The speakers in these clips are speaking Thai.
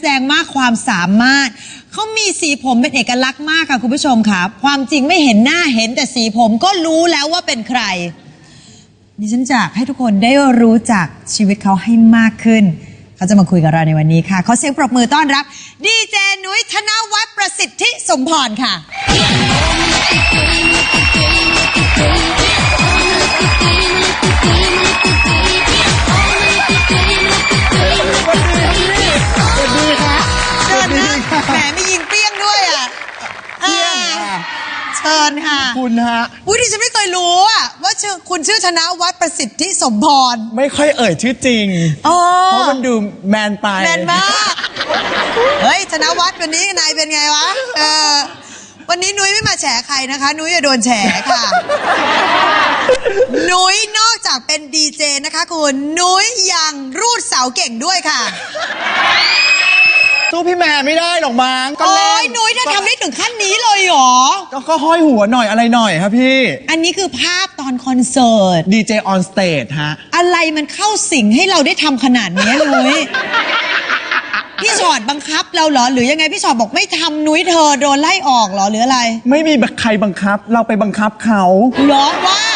แสดงมากความสามารถ เขามีสีผมเป็นเอกลักษณ์มากค่ะคุณผู้ชมค่ะความจริงไม่เห็นหน้าเห็นแต่สีผมก็รู้แล้วว่าเป็นใคร ดิฉันจะให้ทุกคนได้รู้จักชีวิตเขาให้มากขึ้น เขาจะมาคุยกับเราในวันนี้ค่ะ ขอเสียงปรบมือต้อนรับ ดีเจนุ้ยธนวัฒน์ประสิทธิสมพรค่ะ เชิญค่ะคุณฮะ อุ้ยดิฉันไม่เคยรู้อะว่าชื่อคุณชื่อธนวัฒน์ประสิทธิสมพร ไม่ค่อยเอ่ยชื่อจริงอ๋อเพราะมันดูแมนไปแมนมาก เฮ้ย ธนวัฒน์วันนี้นายเป็นไงวะ เออ วันนี้นุ้ยไม่มาแฉใครนะคะ นุ้ยจะโดนแฉค่ะ นุ้ยนอกจากเป็นดีเจนะคะคุณ นุ้ยยังรูดเสาเก่งด้วยค่ะ สู้พี่แม่ไม่ได้หรอกมั้งก็โอ้เล่ยนุ้ยเธอทำได้ถึงขั้นนี้เลยเหรอ ก็ก็ห้อยหัวหน่อยอะไรหน่อยครับพี่ อันนี้คือภาพตอนคอนเสิร์ต ดีเจออนสเตจฮะ อะไรมันเข้าสิงให้เราได้ทำขนาดนี้นุ้ย พี่ชอดบังคับเราเหรอ หรือยังไงพี่ชอดบอกไม่ทำนุ้ยเธอโดนไล่ออกเหรอหรืออะไรไม่มีใครบังคับ เราไปบังคับเขา เหรอว่าพี่แม่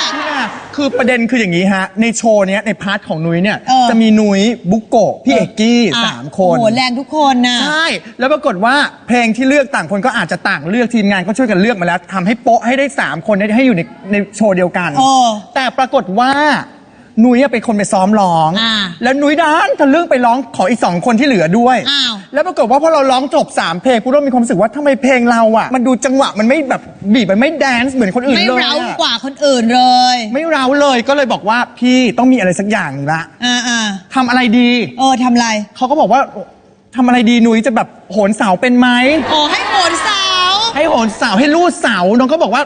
คือประเด็นคืออย่างนี้ฮะ ในโชว์เนี้ยในพาร์ทของนุ้ยเนี่ย เออ จะมีนุ้ยบุกโกะพี่เอกกี้อะสามคน โอ้โหแรงทุกคนนะ ใช่ แล้วปรากฏว่าเพลงที่เลือกต่างคนก็อาจจะต่างเลือกทีมงานก็ช่วยกันเลือกมาแล้วทำให้โป๊ะให้ได้ 3 คนให้อยู่ในในโชว์เดียวกัน เออแต่ปรากฏว่า นุ้ยอะเป็นคนไปซ้อมร้อง อ่าแล้วนุ้ยด้านทะลึ่งไปร้องขออีกสองคนที่เหลือด้วย อ้าว แล้วปรากฏว่าพอเราร้องจบ3เพลงกูเริ่มมีความรู้สึกว่าทำไมเพลงเราอะมันดูจังหวะมันไม่แบบบีบมันไม่แดนซ์เหมือนคนอื่นไม่เลยเร้าอะกว่าคนอื่นเลยไม่เร้าเลยก็เลยบอกว่าพี่ต้องมีอะไรสักอย่างหนึ่งละอ่าอ่าทำอะไรดี เออทำไรเขาก็บอกว่าทำอะไรดีนุ้ยจะแบบโหนเสาเป็นไหมโอ้ให้โหนเสาให้โหนเสาให้ลูดเสาน้องก็บอกว่า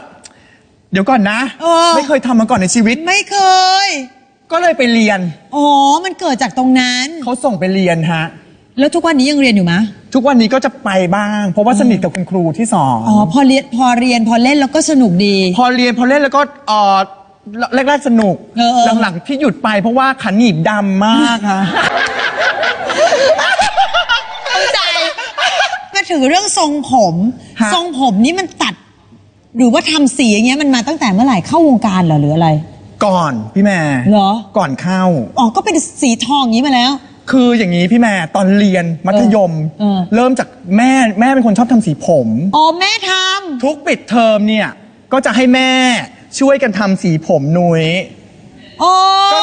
เดี๋ยวก่อนนะ เออ ไม่เคยทำมาก่อนในชีวิต ไม่เคย ก็เลยไปเรียนอ๋อ มันเกิดจากตรงนั้น เขาส่งไปเรียนฮะ แล้วทุกวันนี้ยังเรียนอยู่มะ ทุกวันนี้ก็จะไปบ้าง เพราะว่าสนิทกับคุณครูที่สอนอ๋อ พอเรียน พอเรียน พอเล่นแล้วก็สนุกดี พอเรียนพอเล่นแล้วก็เออแรกๆสนุก เออเออ หลังๆที่หยุดไปเพราะว่าขันหนีบดำมากฮะ เข้าใจ มาถึงเรื่องทรงผม ฮะ ทรงผมนี่มันตัด หรือว่าทำสีอย่างเงี้ยมันมาตั้งแต่เมื่อไหร่เข้าวงการเหรอหรืออะไร ก่อนพี่แม่เหรอ ก่อนเข้า อ๋อ ก็เป็นสีทองอย่างนี้มาแล้ว คืออย่างนี้พี่แม่ตอนเรียนมัธยม เออ เริ่มจากแม่แม่เป็นคนชอบทำสีผม อ๋อ แม่ททุกปิดเทอมเนี่ย ก็จะให้แม่ช่วยกันทำสีผมนุย้ ยำอ๋อ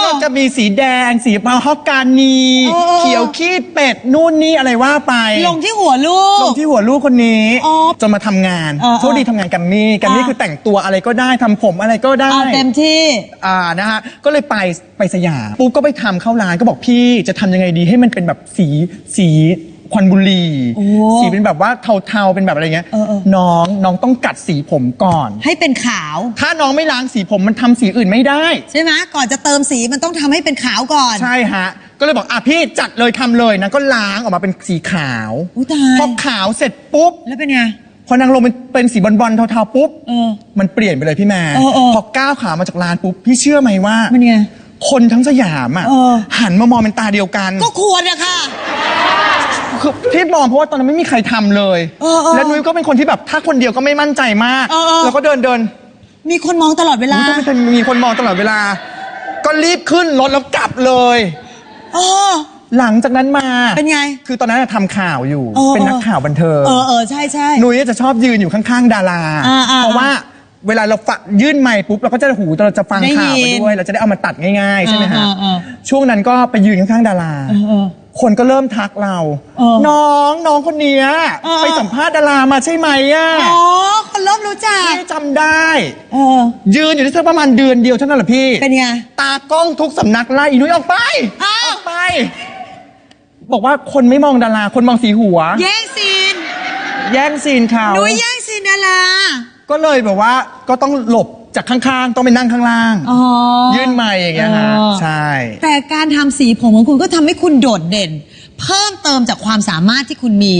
ก็จะมีสีแดง สีมาฮอกกานีเออเออเขียวขี้เป็ด นู่นนี่อะไรว่าไป ลงที่หัวลูกลงที่หัวลูกคนนี้อ๋อจนมาทำงานเออเออโชคดีทำงานแกัมมี่แกัมมี่อะ คือแต่งตัวอะไรก็ได้ทำผมอะไรก็ได้ เอาเต็มที่ อ่านะฮะก็เลยไปไปสยามปุ๊บก็ไปทำเข้าร้านก็บอกพี่จะทำยังไงดีให้มันเป็นแบบสีสี ควันบุหรี่โอ้ สีเป็นแบบว่าเทาๆเป็นแบบอะไรเงี้ย เออเออ น้องน้องต้องกัดสีผมก่อน ให้เป็นขาว ถ้าน้องไม่ล้างสีผมมันทำสีอื่นไม่ได้ ใช่ไหมก่อนจะเติมสีมันต้องทำให้เป็นขาวก่อนใช่ฮะ ก็เลยบอกอะพี่จัดเลยทำเลยนะก็ล้างออกมาเป็นสีขาว อุ๊ยตายพอขาวเสร็จปุ๊บ แล้วเป็นไง พอนางลงเป็นเป็นสีบอลๆเทาๆปุ๊บ เออ มันเปลี่ยนไปเลยพี่แม่เออเออ พอก้าวขามาจากร้านปุ๊บ พี่เชื่อไหมว่า มันไง คนทั้งสยามอะเออ หันมามองเป็นตาเดียวกัน ก็ควรอะค่ะ คือที่มองเพราะว่าตอนนั้นไม่มีใครทำเลย เออเออและนุ้ยก็เป็นคนที่แบบถ้าคนเดียวก็ไม่มั่นใจมาก เออเออ แล้วก็เดินเดินมีคนมองตลอดเวลานุ้ยก็ไม่เคยมีคนมองตลอดเวลา ก็รีบขึ้นรถแล้วกลับเลย เออ หลังจากนั้นมาเป็นไงคือตอนนั้นนะทำข่าวอยู่ เออเป็นนักข่าวบันเทิง เออเออใช่ใช่นุ้ยจะชอบยืนอยู่ข้างๆ ดารา อ่าอ่าเพราะว่าเวลาเราฝะยื่นไมค์ปุ๊บเราก็จะหูเราจะฟังได้ข่าวไปยินด้วย เราจะได้เอามาตัดง่ายๆใช่ไหมฮะอ่าอ่าอ่า ช่วงนั้นก็ไปยืนข้างๆดารา เออเออ คนก็เริ่มทักเรา เออน้องน้องคนเนี้ยเออ ไปสัมภาษณ์ดารามาใช่ไหมอะอ๋อคนเริ่มรู้จัก พี่จำได้ เออ ยืนอยู่ที่สักประมาณเดือนเดียวเท่านั้นแหละพี่ เป็นไง ตากล้องทุกสำนักไล่อีนุ้ยออกไปอ้าว ออกไป บอกว่าคนไม่มองดารา คนมองสีหัว แย่งซีนแย่งซีนเขานุ้ยแย่งซีนดารา ก็เลยแบบว่าก็ต้องหลบ จากข้างๆ ต้องไปนั่งข้างล่าง อ๋อยื่นไม้อย่างเงี้ยฮะอ๋อ ใช่ แต่การทำสีผมของคุณก็ทำให้คุณโดดเด่น เพิ่มเติมจากความสามารถที่คุณมี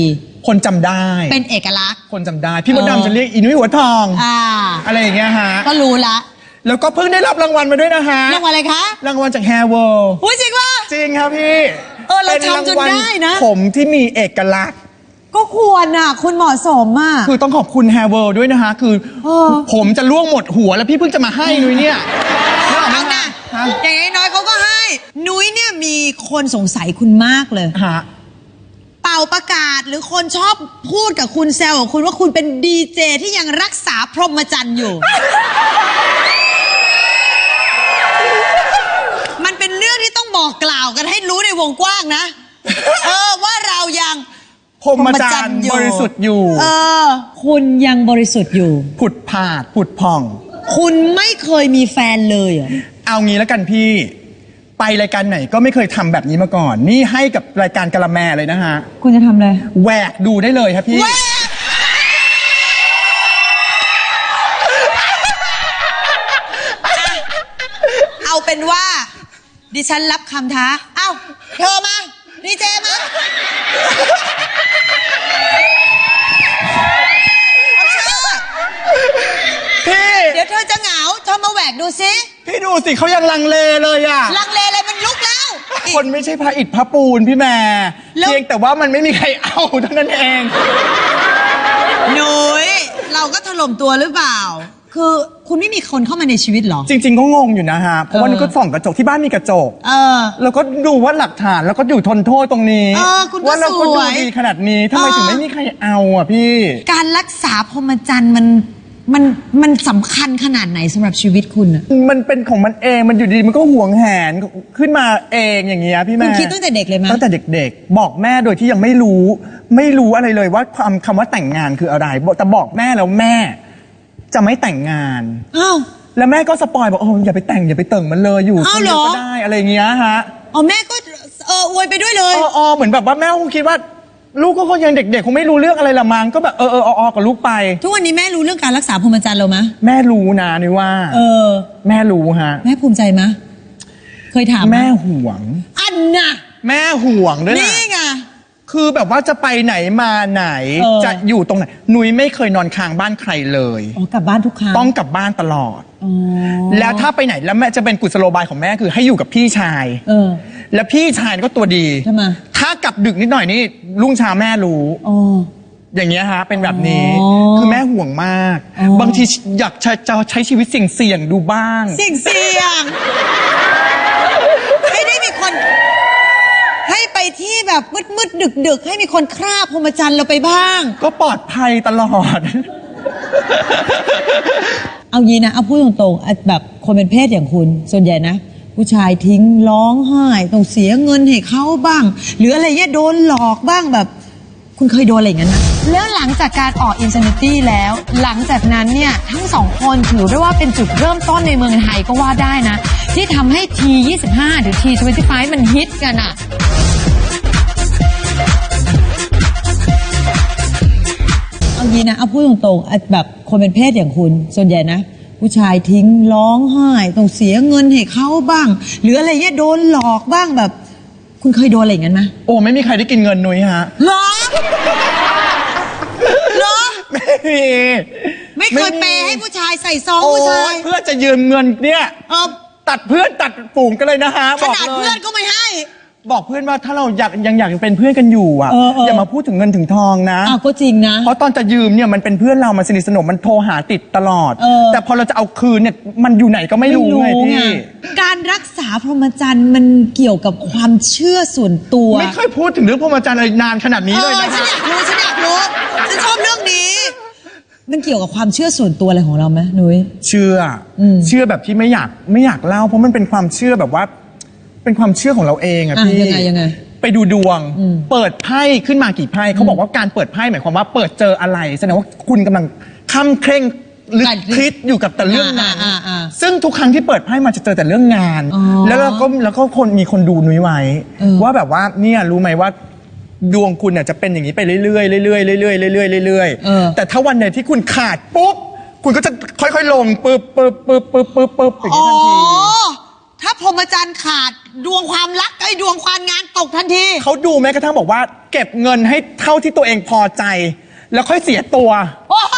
คนจำได้ เป็นเอกลักษณ์ คนจำได้ พี่มดเออ ดำจะเรียกอีนุ้ยหัวทอง อ่า อะไรอย่างเงี้ยฮะ ก็รู้ละแล้วก็เพิ่งได้รับรางวัลมาด้วยนะฮะ รางวัลอะไรคะรางวัลจาก Hair World อุ้ยจริงว่า จริงครับพี่เออเราป็นทำจนงวัลได้นะผมที่มีเอกลักษณ์ ก็ควรอะ คุณเหมาะสมอะ คือต้องขอบคุณ Hair World ด้วยนะคะ คือเออ ผมจะล่วงหมดหัวแล้วพี่เพิ่งจะมาให้นุ้ยเนี่ยนึกออกไหมเอานะฮะอย่างน้อยๆเขาก็ให้ นุ้ยเนี่ยมีคนสงสัยคุณมากเลย ฮะ เป่าประกาศหรือคนชอบพูดกับคุณแซวกับคุณว่าคุณเป็นดีเจที่ยังรักษาพรหมจรรย์อยู่ มันเป็นเรื่องที่ต้องบอกกล่าวกันให้รู้ในวงกว้างนะ เออว่าเรายัง พรหมจรรย์บริสุทธิ์อยู่ เออ คุณยังบริสุทธิ์อยู่ ผุดผาดผุดผ่อง คุณไม่เคยมีแฟนเลยเหรอ เอางี้แล้วกันพี่ ไปรายการไหนก็ไม่เคยทำแบบนี้มาก่อน นี่ให้กับรายการกะละแมเลยนะฮะ คุณจะทำอะไร แหวกดูได้เลยครับพี่แวะเอาเป็นว่า ดิฉันรับคำท้า เอ้า เธอมา ดีเจมาเอาเชื่อพี่ เดี๋ยวเธอจะเหงาเธอมาแหวกดูซิพี่ดูสิเขายังลังเลเลยอะ ลังเลอะไรมันลุกแล้วอีก คนไม่ใช่พระอิฐพระปูนพี่แม่แล้ว เพียงแต่ว่ามันไม่มีใครเอาเท่านั้นเอง หนุยเราก็ถล่มตัวหรือเปล่า คือ คุณไม่มีคนเข้ามาในชีวิตเหรอ จริง ๆ ก็งงอยู่นะฮะ เพราะว่าเออนี่ก็ส่องกระจกที่บ้านมีกระจก เออ แล้วก็ดูว่าหลักฐานแล้วก็อยู่ทนโทษตรงนี้ เออคุณก็ว่าเราก็สดูวยดีขนาดนี้ทำไมเออ ถึงไม่มีใครเอาอะพี่ การรักษาพรหมจรรย์มันมันมันสำคัญขนาดไหนสำหรับชีวิตคุณอะมันเป็นของมันเองมันอยู่ดีมันก็หวงแหนขึ้นมาเองอย่างเงี้ยพี่แม่คุณคิดตั้งแต่เด็กเลยมั้ยตั้งแต่เด็กๆ บอกแม่โดยที่ยังไม่รู้ ไม่รู้อะไรเลยว่าความคำว่าแต่งงานคืออะไรบอกแต่บอกแม่แล้วแม่ จะไม่แต่งงาน อ้าว แล้วแม่ก็สปอยบอกโอ้อย่าไปแต่งอย่าไปเติ่งมันเลยอยู่อ้าวคนเดียวเหรอ ก็ได้อะไรอย่างเงี้ยฮะอ๋อแม่ก็เอออวยไปด้วยเลยเออเออเหมือนแบบว่าแม่คงคิดว่า ลูกก็คงยังเด็กๆคงไม่รู้เรื่องอะไรละมั้งก็แบบเออเออเออเออกับลูกไป ทุกวันนี้แม่รู้เรื่องการรักษาพรหมจรรย์เรามะแม่รู้นะนี่ว่า เออ แม่รู้ฮะ แม่ภูมิใจมะ เคยถามะแม่ห่วง อันน่ะ แม่ห่วงด้วยนะ นี่ไง คือแบบว่าจะไปไหนมาไหนเออ จะอยู่ตรงไหนหนุยไม่เคยนอนค้างบ้านใครเลย อ๋อกลับบ้านทุกครั้งต้องกลับบ้านตลอด อ๋อแล้วถ้าไปไหนแล้วแม่จะเป็นกุศโลบายของแม่คือให้อยู่กับพี่ชาย เออ แล้วพี่ชายก็ตัวดีทำไม ถ้ากลับดึกนิดหน่อยนี่ลุงเช้าแม่รู้ อ๋อ อย่างเงี้ยฮะเป็นแบบนี้อ๋อคือแม่ห่วงมาก อ๋อ บางทีอยากจะจะใช้ชีวิตเสี่ยงๆดูบ้าง เสี่ยงเสี่ยงให้ได้มีคนให้ไป ที่แบบมืดมืดดึกดึกๆให้มีคนคราบพรหมจรรย์เราไปบ้าง ก็ปลอดภัยตลอด เอางี้นะ เอาพูดตรงๆอะแบบคนเป็นเพศอย่างคุณ ส่วนใหญ่นะ ผู้ชายทิ้งร้องไห้ต้องเสียเงินให้เขาบ้าง หรืออะไรเงี้ยโดนหลอกบ้างแบบ คุณเคยโดนอะไรอย่างนั้นนะแล้วหลังจากการออกอินซ n นิตี้แล้ว หลังจากนั้นเนี่ย ทั้งสองคนถือได้ว่าเป็นจุดเริ่มต้นในเมืองไทยก็ว่าได้นะ ที่ทำให้ T25 หรือ T25 มันฮิตกันอะ งี้นะเอาพูดตรงๆอะแบบคนเป็นเพศอย่างคุณ ส่วนใหญ่นะ ผู้ชายทิ้งร้องไห้ต้องเสียเงินให้เขาบ้าง หรืออะไรเงี้ยโดนหลอกบ้างแบบ คุณเคยโดนอะไรอย่างนั้นไหมโอ้ไม่มีใครได้กินเงินนุ้ยฮะเหรอเหรอไม่มีไม่เคยเปย์ให้ผู้ชายใส่ซองโอ้ผู้ชายเพื่อจะยืมเงินเนี่ยเออตัดเพื่อนตัดฝูงกันเลยนะฮะขบอกนาดเลเพื่อยนก็ไม่ให้ บอกเพื่อนว่าถ้าเราอยากยังอยากเป็นเพื่อนกันอยู่อะเออเอออ ย่ามาพูดถึงเงินถึงทองนะ อ้าวก็จริงนะ เพราะตอนจะยืมเนี่ยมันเป็นเพื่อนเรามันสนิทสนมมันโทรหาติดตลอด เออ แต่พอเราจะเอาคืนเนี่ยมันอยู่ไหนก็ไม่รู้ไงพี่การรักษาพรหมจรรย์มันเกี่ยวกับความเชื่อส่วนตัวไม่เคยพูดถึงเรื่องพรหมจรรย์อะไรนานขนาดนี้เอเลยอนะฉันคะอยากรู้ฉันอยากรู้ฉันชอบเรื่องนี้ มันเกี่ยวกับความเชื่อส่วนตัวอะไรของเราไหมนุ้ย เชื่ออมเชื่อแบบที่ไม่อยากไม่อยากเล่าเพราะมันเป็นความเชื่อแบบว่า เป็นความเชื่อของเราเองอะอะพี่ยังไงยังไงไปดูดวง อืม เปิดไพ่ขึ้นมากี่ไพ่เขาบอกว่าการเปิดไพ่หมายความว่าเปิดเจออะไรแสดงว่าคุณกำลังค้ำเคร่งลึกการคิดอยู่กับแต่เรื่องนั้น อ่าอ่าอ่า ซึ่งทุกครั้งที่เปิดไพ่มาจะเจอแต่เรื่องงาน อ๋อแล้วเราก็แล้วก็คนมีคนดูนุ้ยไว้เออ ว่าแบบว่าเนี่ยรู้ไหมว่าดวงคุณเนี่ยจะเป็นอย่างนี้ไปเรื่อยๆเรื่อยๆเรื่อยๆเรื่อยๆเรื่อยๆเรื่อยเออ ๆแต่ถ้าวันไหนที่คุณขาดปุ๊บคุณก็จะค่อยๆลงปึ๊บปึ๊บปึ๊บปึ๊บปึ๊บปึ๊บอย่างอ๋นี้อทันที ถ้าพรหมจรรย์ขาดดวงความรักไอ้ยดวงความงานตกทันที เขาดูแม้กระทั่งบอกว่า เก็บเงินให้เท่าที่ตัวเองพอใจ แล้วค่อยเสียตัว โอ้โห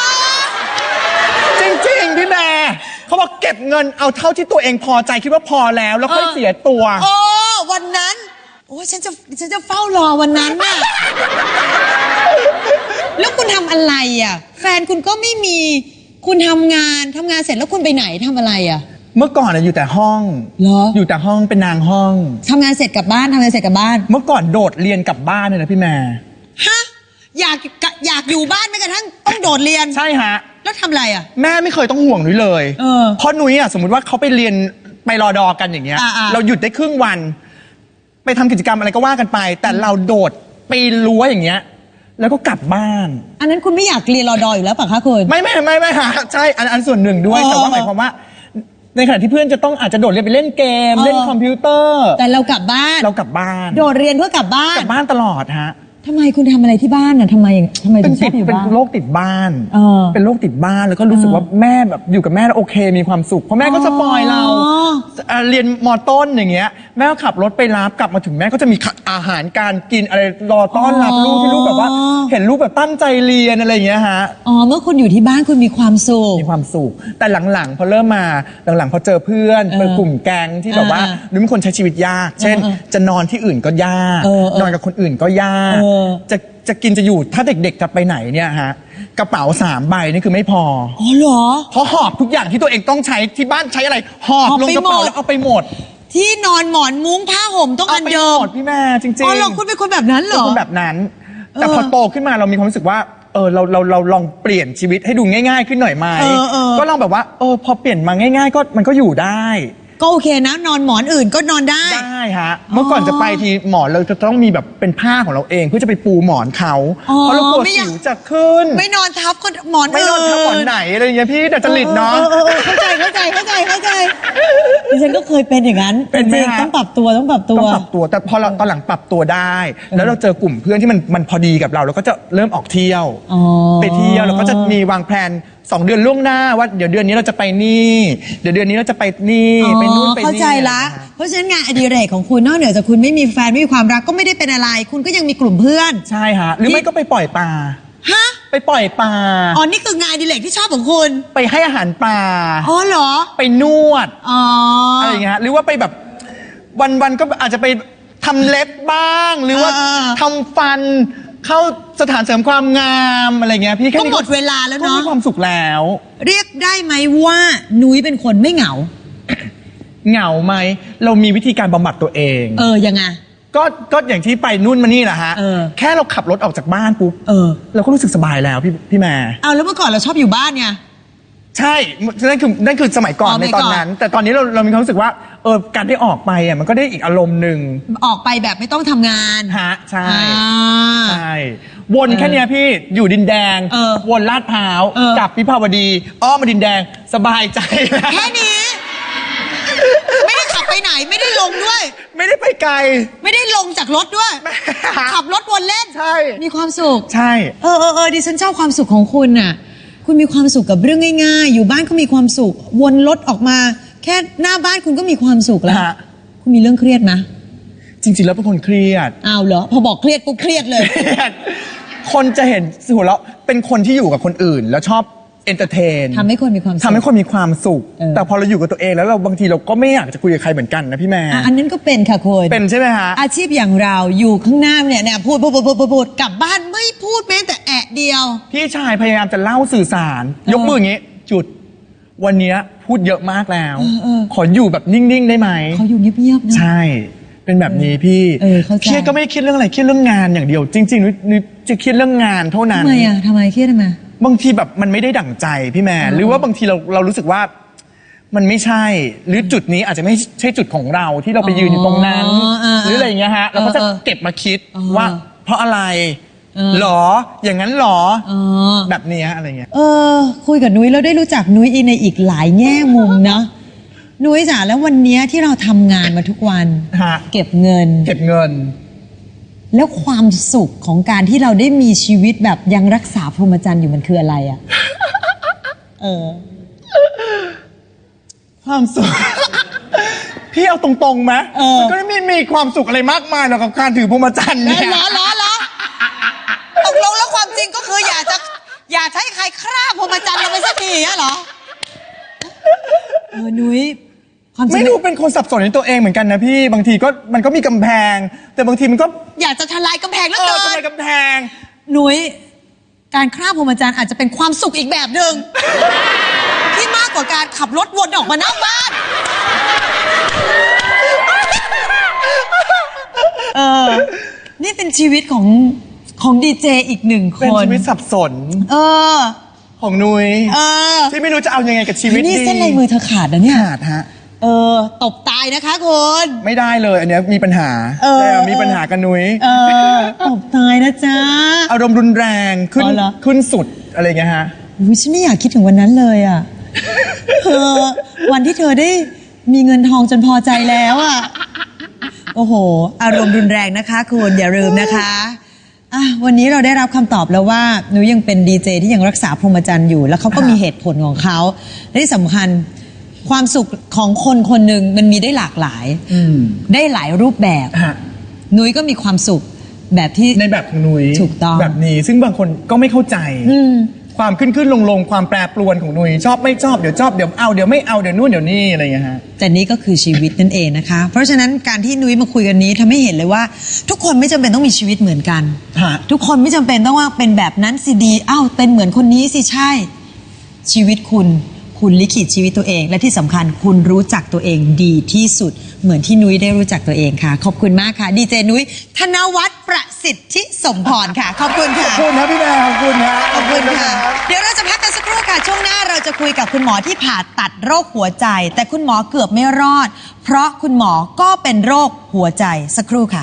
จริง ๆ พี่แม่เขาบอกเก็บเงินเอาเท่าที่ตัวเองพอใจคิดว่าพอแล้ว แล้วค่อยเสียตัว โอ้วันนั้น โอ้ยฉันจะฉันจะเฝ้ารอวันนั้นน่ะ แล้วคุณทำอะไรอะ แฟนคุณก็ไม่มี คุณทำงานทำงานเสร็จแล้วคุณไปไหนทำอะไรอะ เมื่อก่อนอะอยู่แต่ห้อง เหรออยู่แต่ห้องเป็นนางห้อง ทำงานเสร็จกลับบ้านทำงานเสร็จกลับบ้าน เมื่อก่อนโดดเรียนกลับบ้านเลยนะพี่แม่ฮะ อยากอยากอยู่บ้านแม้กระทั่งต้องโดดเรียน ใช่ฮะ แล้วทำอะไรอะ แม่ไม่เคยต้องห่วงนุ้ยเลยเออเพราะนุ้ยอะสมมติว่าเขาไปเรียนไปรอดอกันอย่างเงี้ย อ่าๆ เราหยุดได้ครึ่งวัน ไปทำกิจกรรมอะไรก็ว่ากันไป แต่เราโดดปีนรั้วอย่างเงี้ย แล้วก็กลับบ้าน อันนั้นคุณไม่อยากเรียนรอดออยู่แล้วป่ะคะคุณ ไม่ไม่ไม่ไม่ฮะใช่อันอันส่วนหนึ่งด้วยเออแต่ว่าหมายความว่า ในขณะที่เพื่อนจะต้องอาจจะโดดเรียนไปเล่นเกมเออเล่นคอมพิวเตอร์ แต่เรากลับบ้าน เรากลับบ้าน โดดเรียนเพื่อกลับบ้าน กลับบ้านตลอดฮะ ทำไมคุณทำอะไรที่บ้านน่ะทำไมทำไมเป็ถึนงชติอดบอยู่เป็นบ้าน โรคติดบ้าน เออเป็นโรคติดบ้านแล้วก็รู้สึกว่าแม่แบบอยู่กับแม่แล้วโอเคมีความสุขเพราะแม่ก็สปอยเราอ๋ออะเรียนมอต้นอย่างเงี้ยแม่ก็ขับรถไปรับกลับมาถึงแม่ก็จะมีอาหารการกินอะไรรอต้อนรับลูกที่ลูกแบบว่า เห็นลูกแบบตั้งใจเรียนอะไรอย่างเงี้ยฮะ อ๋อเมื่อคุณอยู่ที่บ้านคุณมีความสุข มีความสุข แต่หลังๆ พอเริ่มมาหลังๆ พอเจอเพื่อนเออเป็นกลุ่มแก๊งที่แบบว่าเออนุ้ยเป็นคนใช้ชีวิตยาก เช่นเออเออจะนอนที่อื่นก็ยาก เออเออนอนกับคนอื่นก็ยาก เออจะจะกินจะอยู่ถ้าเด็กๆจะไปไหนเนี่ยฮะกระเป๋าสามใบนี่คือไม่พออ๋อเหรอ เพราะหอบทุกอย่างที่ตัวเองต้องใช้ที่บ้านใช้อะไร หอบหอบลงไปกระเป๋าหมด แล้วเอาไปหมดที่นอนหมอนมุ้งผ้าห่มต้องเอาอันไปเดิหมมดพี่แม่จริงๆ อ๋อเหรอคุณเป็นคนแบบนั้นเหรเป็นอคนแบบนั้น แต่เออพอโตขึ้นมาเรามีความรู้สึกว่า เออเราเราเราลองเปลี่ยนชีวิตให้ดูง่าย ๆ ขึ้นหน่อยไหมเออเออ ก็ลองแบบว่า เออ พอเปลี่ยนมาง่าย ๆ ก็มันก็อยู่ได้ ก็โอเคนะ นอนหมอนอื่นก็นอนได้ ได้ฮะ เมื่อก่อนจะไปทีหมอนเราจะต้องมีแบบเป็นผ้าของเราเองเพื่อจะไปปูหมอนเขาอ๋อเพราะเรากลัวไม่อยาก สิวจะขึ้น ไม่นอนทับก็หมอนไม่นอนทับหมอนไหนอะไรอย่างเงี้ยพี่แต่จริตเนาะ ออออเออเข้าใจเข้าใจเข้าใจเข้าใจดิฉันก็เคยเป็นอย่างนั้นเป็นไหมจริงฮะ ๆต้องปรับตัวต้องปรับตัว ต้องปรับตัวแต่พอเราตอนหลังปรับตัวได้ แล้วเราเจอกลุ่มเพื่อนที่มันมันพอดีกับเราเราก็จะเริ่มออกเที่ยว อ๋อ ไปเที่ยวเราก็จะมีวางแผน สองเดือนล่วงหน้าว่าเดี๋ยวเดือนนี้เราจะไปนี่ เดี๋ยวเดือนนี้เราจะไปนี่ไปนู่นไปนี่เข้าใจละ เพราะฉะนั้นงานอดิเรกของคุณนอกเหนือจากคุณไม่มีแฟนไม่มีความรักก็ไม่ได้เป็นอะไร คุณก็ยังมีกลุ่มเพื่อนใช่ฮะหรือไม่ก็ไปปล่อยปลาฮะไปปล่อยปลาอ๋อนี่คืองานอดิเรกที่ชอบของคุณไปให้อาหารปลาอ๋อเหรอ ไปนวดอ๋อออะไรอย่างเงี้ยหรือว่าไปแบบวันๆก็อาจจะไปทำเล็บบ้าง หรือว่าเออทำฟัน เข้าสถานเสริมความงามอะไรเงี้ยพี่แค่ก็นี้หมดเวลาแล้วก็เนาะมีความสุขแล้ว เรียกได้ไหมว่านุ้ยเป็นคนไม่เหงา เหงาไหมเรามีวิธีการบำบัดตัวเอง เออยังไง ก็ก็อย่างที่ไปนู่นมานี่แหละฮะเออ แค่เราขับรถออกจากบ้านปุ๊บเออ เราก็รู้สึกสบายแล้วพี่พี่แม่เอาแล้วเมื่อก่อนเราชอบอยู่บ้านไง ใช่นั่นคือนั่นคือสมัยก่อนอ๋อในไม่ตอนก่อนนั้น แต่ตอนนี้เราเรามีความรู้สึกว่าเออการได้ออกไปอะมันก็ได้อีกอารมณ์หนึ่งออกไปแบบไม่ต้องทำงานฮะใช่อ่า ใช่วนแค่เนี้ยพี่อยู่ดินแดง เออวนลาดพร้าวเออ กลับพิพาวดี อ้อมมาดินแดงสบายใจแล้วแค่นี้ ไม่ได้ขับไปไหนไม่ได้ลงด้วย ไม่ได้ไปไกล ไม่ได้ลงจากรถด้วยขับรถวนเล่นใช่ มีความสุข ใช่ เออเออเออดิฉันชอบความสุขของคุณน่ะ คุณมีความสุขกับเรื่องง่าย ๆ อยู่บ้านก็มีความสุข วนรถออกมา แค่หน้าบ้านคุณก็มีความสุขแล้ว ฮะ คุณมีเรื่องเครียดไหมจริงๆ แล้วเป็นคนเครียด อ้าวเหรอ พอบอกเครียดปุ๊บเครียดเลย คนจะเห็นหัวเราะเป็นคนที่อยู่กับคนอื่น แล้วชอบ เอนเตอร์เทนทำให้คนมีความสุข ทำให้คนมีความสุข เออ แต่พอเราอยู่กับตัวเองแล้วเราบางทีเราก็ไม่อยากจะคุยกับใครเหมือนกันนะพี่แม่อะอันนั้นก็เป็นค่ะคุณเป็นใช่ไหมฮะ อาชีพอย่างเราอยู่ข้างหน้าเนี่ยเนี่ยพูดพูดพูดพูดพูดพูดกลับบ้านไม่พูดแม้แต่แอะเดียว พี่ชายพยายามจะเล่าสื่อสาร ยกมืออย่างนี้จุด วันเนี้ยพูดเยอะมากแล้ว เออเออ ขออยู่แบบนิ่ง ๆ ได้ไหม เขาอยู่เงียบๆนะ ใช่ เป็นแบบนี้พี่เออเข้าใจเครียดก็ไม่ได้เครียดเรื่องอะไรเครียดเรื่องงานอย่างเดียว จริงๆนุ้ยนุ้ยจะเครียดเรื่องงานเท่านั้นทำไมอะทำไมเครียดทำไม บางทีแบบมันไม่ได้ดั่งใจพี่แม่หรือว่าบางทีเราเรารู้สึกว่า มันไม่ใช่ หรือจุดนี้อาจจะไม่ใช่จุดของเราที่เราไปยืนอยู่ตรงนั้นอ๋ออ่าหรืออะไรอย่างเงี้ยฮะเราก็จะเออเออเก็บมาคิดอ๋อว่า เพราะอะไรเออหรออย่างนั้นหรออ๋อแบบเนี้ยอะไรเงี้ย เออ คุยกับนุ้ยแล้วได้รู้จักนุ้ยในอีกหลายแง่มุมเนาะนุ้ยจ๋าแล้ววันเนี้ยที่เราทำงานมาทุกวัน ฮะ เก็บเงิน เก็บเงิน แล้วความสุขของการที่เราได้มีชีวิตแบบยังรักษาพรหมจรรย์อยู่มันคืออะไรอะเออ ความสุข พี่เอาตรงๆไหมเออ มันก็ไม่มีความสุขอะไรมากมายหรอกกับการถือพรหมจรรย์เหรเนี่อยเหรอเหรอเหรอตกลงแล้วความจริงก็คืออยากจะอยากให้ใครคราบพรหมจรรย์เราไปสักทีอะเหรอ เออนุ้ย ความจริง ไม่รู้เป็นคนสับสนในตัวเองเหมือนกันนะพี่ บางทีก็มันก็มีกำแพง แต่บางทีมันก็อยากจะทลายกำแพงแล้วเอเกิอจะนในกำแพง หนุยการคราบพรหมจรรย์อาจจะเป็นความสุขอีกแบบหนึ่งที่มากกว่าการขับรถวนออกมานอกบ้านเออนี่เป็นชีวิตของของดีเจอีกหนึ่งคเป็นน ชีวิตสับสนเออ ของนุ้ยเออ ที่ไม่รู้จะเอายังไงกับชีวิตนี่ดีเส้นลายมือเธอขาดนะเนี่ยขาดฮะ เออ ตบตายนะคะคุณ ไม่ได้เลยอันเนี้ยมีปัญหาเออ แต่มีปัญหากับนุ้ยเออ ตบตายนะจ๊ะ อารมณ์รุนแรงขึ้นอ๋อเหรอ ขึ้นสุดอะไรเงี้ยฮะ อุ๊ยฉันไม่อยากคิดถึงวันนั้นเลยอะ เธอ วันที่เธอได้มีเงินทองจนพอใจแล้วอะ โอ้โห อารมณ์รุนแรงนะคะคุณอย่าลืมนะคะอะวันนี้เราได้รับคำตอบแล้วว่าหนูยังเป็นดีเจที่ยังรักษาพรหมจรรย์อยู่ แล้วเขาก็มีเหตุผลของเขาและที่สำคัญ ความสุขของคนคนหนึ่งมันมีได้หลากหลาย อืมได้หลายรูปแบบ ฮะนุ้ยก็มีความสุขแบบที่ ในแบบของนุ้ยถูกต้อง แบบนี้ ซึ่งบางคนก็ไม่เข้าใจ อืม ความขึ้นขึ้นลงลงความแปรปรวนของนุ้ยชอบไม่ชอบเดี๋ยวชอบเดี๋ยวเอาเดี๋ยวไม่เอาเดี๋ยวนู่นเดี๋ยวนี่อะไรเงี้ยฮะ แต่นี่ก็คือชีวิตนั่นเองนะคะ เพราะฉะนั้นการที่นุ้ยมาคุยกันนี้ทำให้เห็นเลยว่า ทุกคนไม่จำเป็นต้องมีชีวิตเหมือนกัน ฮะ ทุกคนไม่จำเป็นต้องว่าเป็นแบบนั้นสิดีอ้าวเป็นเหมือนคนนี้สิใช่ ชีวิตคุณ คุณลิขิตชีวิตตัวเอง และที่สำคัญคุณรู้จักตัวเองดีที่สุด เหมือนที่นุ้ยได้รู้จักตัวเองค่ะ ขอบคุณมากค่ะ ดีเจนุ้ยธนวัฒน์ประสิทธิสมพรค่ะ ขอบคุณค่ะ ขอบคุณนะพี่แม่ขอบคุณฮะขอบคุณนะค่ะรับเดี๋ยวเราจะพักกันสักครู่ค่ะ ช่วงหน้าเราจะคุยกับคุณหมอที่ผ่าตัดโรคหัวใจ แต่คุณหมอเกือบไม่รอด เพราะคุณหมอก็เป็นโรคหัวใจสักครู่ค่ะ